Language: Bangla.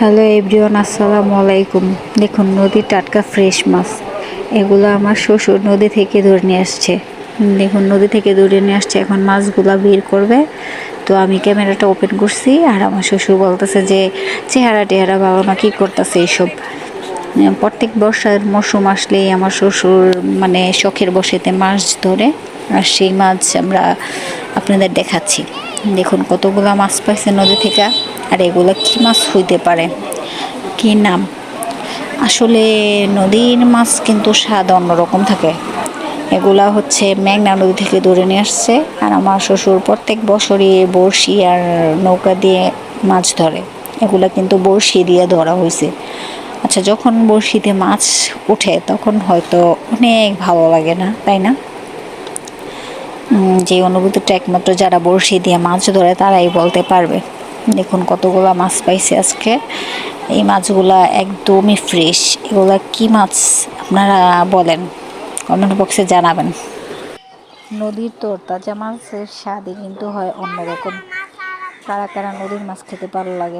হ্যালো এভরিওয়ান, আসসালামু আলাইকুম। দেখুন, নদীর টাটকা ফ্রেশ মাছ। এগুলো আমার শ্বশুর নদী থেকে ধরে নিয়ে আসছে। দেখুন, নদী থেকে ধরে নিয়ে আসছে। এখন মাছগুলো বের করবে। তো আমি ক্যামেরাটা ওপেন করছি আর আমার শ্বশুর বলতেছে যে, চেহারা টেহারা বাবা মা কী করতেছে এইসব? প্রত্যেক বর্ষার মৌসুম আসলেই আমার শ্বশুর মানে শখের বসেতে মাছ ধরে। আর সেই মাছ আমরা আপনাদের দেখাচ্ছি। দেখুন, কতগুলো মাছ পাইছে নদী থেকে, আর এগুলো কী মাছ হইতে পারে? কী নাম? আসলে নদীর মাছ কিন্তু স্বাদ অন্যরকম থাকে। এগুলা হচ্ছে মেঘনা নদী থেকে ধরে নিয়ে আসছে, আর আমার শ্বশুর প্রত্যেক বছরই বড়শি আর নৌকা দিয়ে মাছ ধরে। এগুলা কিন্তু বড়শি দিয়ে ধরা হয়েছে আচ্ছা যখন বড়শিতে মাছ ওঠে তখন হয়তো অনেক ভালো লাগে না, তাই না? যে অনুভূতিটা একমাত্র যারা বড়শি দিয়ে মাছ ধরে, তারাই বলতে পারবে। দেখুন কতগুলো মাছ পাইছে আজকে। এই মাছগুলা একদমই ফ্রেশ এগুলা কি মাছ আপনারা বলেন? কমেন্ট বক্সে জানাবেন। নদীর তো তাজা মাছের স্বাদই কিন্তু হয় অন্যরকম। কারা কারা নদীর মাছ খেতে ভালো লাগে